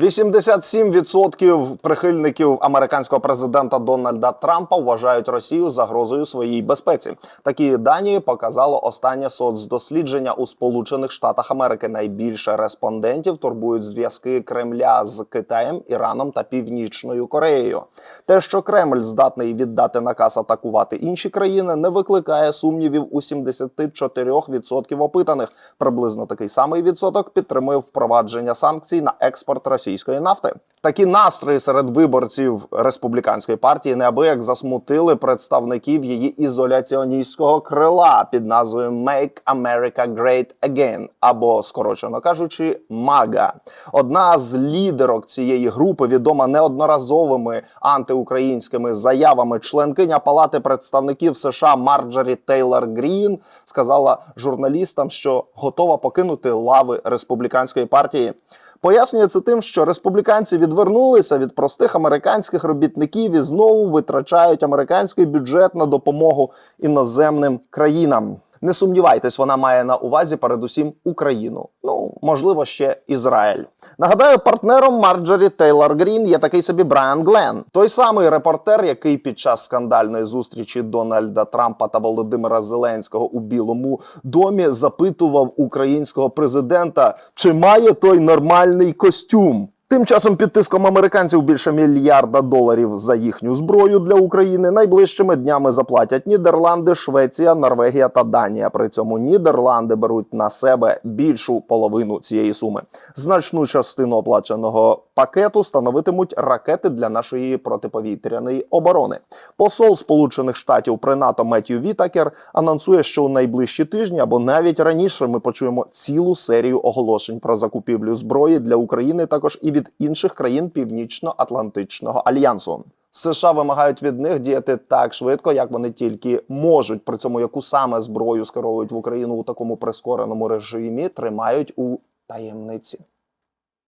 87% прихильників американського президента Дональда Трампа вважають Росію загрозою своїй безпеці. Такі дані показало останнє соцдослідження у Сполучених Штатах Америки. Найбільше респондентів турбують зв'язки Кремля з Китаєм, Іраном та Північною Кореєю. Те, що Кремль здатний віддати наказ атакувати інші країни, не викликає сумнівів у 74% опитаних. Приблизно такий самий відсоток підтримує впровадження санкцій на експорт російської нафти. Такі настрої серед виборців республіканської партії неабияк засмутили представників її ізоляціоністського крила під назвою Make America Great Again, або скорочено кажучи, МАГА. Одна з лідерок цієї групи відома неодноразовими антиукраїнськими заявами. Членкиня Палати представників США Марджорі Тейлор Грін сказала журналістам, що готова покинути лави республіканської партії. Пояснює це тим, що республіканці відвернулися від простих американських робітників і знову витрачають американський бюджет на допомогу іноземним країнам. Не сумнівайтесь, вона має на увазі передусім Україну. Ну можливо, ще Ізраїль. Нагадаю, партнером Марджорі Тейлор Грін є такий собі Брайан Глен, той самий репортер, який під час скандальної зустрічі Дональда Трампа та Володимира Зеленського у Білому домі запитував українського президента, чи має той нормальний костюм. Тим часом під тиском американців більше мільярда доларів за їхню зброю для України найближчими днями заплатять Нідерланди, Швеція, Норвегія та Данія. При цьому Нідерланди беруть на себе більшу половину цієї суми. Значну частину оплаченого пакету становитимуть ракети для нашої протиповітряної оборони. Посол Сполучених Штатів при НАТО Меттью Вітакер анонсує, що у найближчі тижні або навіть раніше ми почуємо цілу серію оголошень про закупівлю зброї для України, також і від інших країн Північно-Атлантичного альянсу. США вимагають від них діяти так швидко, як вони тільки можуть. При цьому яку саме зброю скеровують в Україну у такому прискореному режимі, тримають у таємниці.